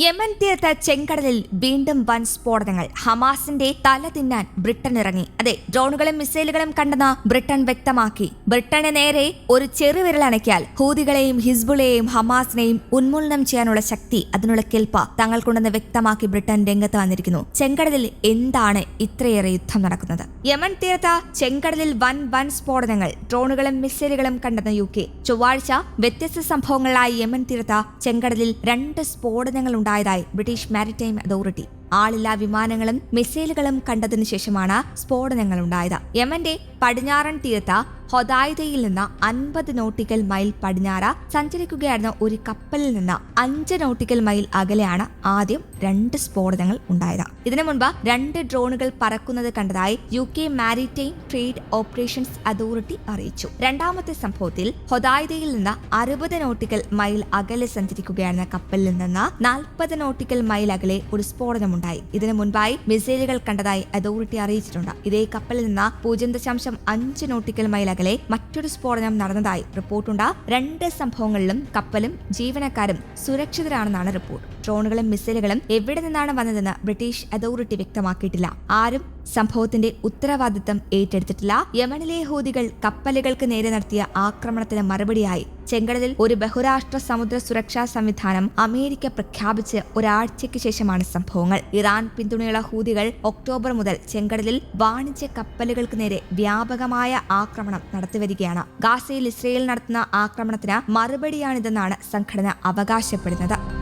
Yemen തീരത്ത് ചെങ്കടലിൽ വീണ്ടും വൻ സ്ഫോടനങ്ങൾ. ഹമാസിന്റെ തല തിന്നാൻ ബ്രിട്ടൻ ഇറങ്ങി. അതെ ഡ്രോണുകളും മിസൈലുകളും കണ്ടെന്ന് ബ്രിട്ടൻ വ്യക്തമാക്കി. ബ്രിട്ടന് നേരെ ഒരു ചെറുവിരൽ അണയ്ക്കാൽ ഹൂതികളെയും ഹിസ്ബുളെയും ഹമാസിനെയും ഉന്മൂലനം ചെയ്യാനുള്ള ശക്തി അതിനുള്ള കെൽപ്പ തങ്ങൾക്കുണ്ടെന്ന് വ്യക്തമാക്കി ബ്രിട്ടൻ രംഗത്ത് വന്നിരിക്കുന്നു. ചെങ്കടലിൽ എന്താണ് ഇത്രയേറെ യുദ്ധം നടക്കുന്നത്? യമൻ തീരത്ത് ചെങ്കടലിൽ വൻ വൻ സ്ഫോടനങ്ങൾ ഡ്രോണുകളും മിസൈലുകളും കണ്ടെന്ന് യു കെ. ചൊവ്വാഴ്ച വ്യത്യസ്ത സംഭവങ്ങളായി യമൻ തീരത്ത് ചെങ്കടലിൽ രണ്ട് സ്ഫോടനങ്ങൾ ഉണ്ടായതായി ബ്രിട്ടീഷ് മാരിടൈം അതോറിറ്റി. ആളില്ലാ വിമാനങ്ങളും മിസൈലുകളും കണ്ടതിനു ശേഷമാണ് സ്ഫോടനങ്ങൾ ഉണ്ടായത്. യമന്റെ പടിഞ്ഞാറൻ തീരത്ത് ഹൊദായിദയിൽ നിന്ന് അൻപത് നോട്ടിക്കൽ മൈൽ പടിഞ്ഞാറ സഞ്ചരിക്കുകയായിരുന്ന ഒരു കപ്പലിൽ നിന്ന് അഞ്ച് നോട്ടിക്കൽ മൈൽ അകലെയാണ് ആദ്യം രണ്ട് സ്ഫോടനങ്ങൾ ഉണ്ടായത്. ഇതിനു മുൻപ് രണ്ട് ഡ്രോണുകൾ പറക്കുന്നത് കണ്ടതായി U K maritime trade operations authority അറിയിച്ചു. രണ്ടാമത്തെ സംഭവത്തിൽ ഹൊദായിദയിൽ നിന്ന് അറുപത് നോട്ടിക്കൽ മൈൽ അകലെ സഞ്ചരിക്കുകയായിരുന്ന കപ്പലിൽ നിന്ന് നാൽപ്പത് നോട്ടിക്കൽ മൈൽ അകലെ ഒരു സ്ഫോടനമുണ്ടായി. ഇതിനു മുൻപായി മിസൈലുകൾ കണ്ടതായി അതോറിറ്റി അറിയിച്ചിട്ടുണ്ട്. ഇതേ കപ്പലിൽ നിന്ന് പൂജ്യം ദശാംശം അഞ്ച് നോട്ടിക്കൽ മൈൽ അകലെ മറ്റൊരു സ്ഫോടനം നടന്നതായി റിപ്പോർട്ടുണ്ട്. രണ്ട് സംഭവങ്ങളിലും കപ്പലും ജീവനക്കാരും സുരക്ഷിതരാണെന്നാണ് റിപ്പോർട്ട്. ഡ്രോണുകളും മിസൈലുകളും എവിടെ നിന്നാണ് വന്നതെന്ന് ബ്രിട്ടീഷ് അതോറിറ്റി വ്യക്തമാക്കിയിട്ടില്ല. ആരും സംഭവത്തിന്റെ ഉത്തരവാദിത്തം ഏറ്റെടുത്തിട്ടില്ല. യമനിലെ ഹൂതികൾ കപ്പലുകൾക്ക് നേരെ നടത്തിയ ആക്രമണത്തിന് മറുപടിയായി ചെങ്കടലിൽ ഒരു ബഹുരാഷ്ട്ര സമുദ്ര സുരക്ഷാ സംവിധാനം അമേരിക്ക പ്രഖ്യാപിച്ച് ഒരാഴ്ചയ്ക്ക് ശേഷമാണ് സംഭവങ്ങൾ. ഇറാൻ പിന്തുണയുള്ള ഹൂതികൾ ഒക്ടോബർ മുതൽ ചെങ്കടലിൽ വാണിജ്യ കപ്പലുകൾക്ക് നേരെ വ്യാപകമായ ആക്രമണം നടത്തിവരികയാണ് ഗാസയിൽ ഇസ്രയേൽ നടത്തുന്ന ആക്രമണത്തിന് മറുപടിയാണിതെന്നാണ് സംഘടന അവകാശപ്പെടുന്നത്.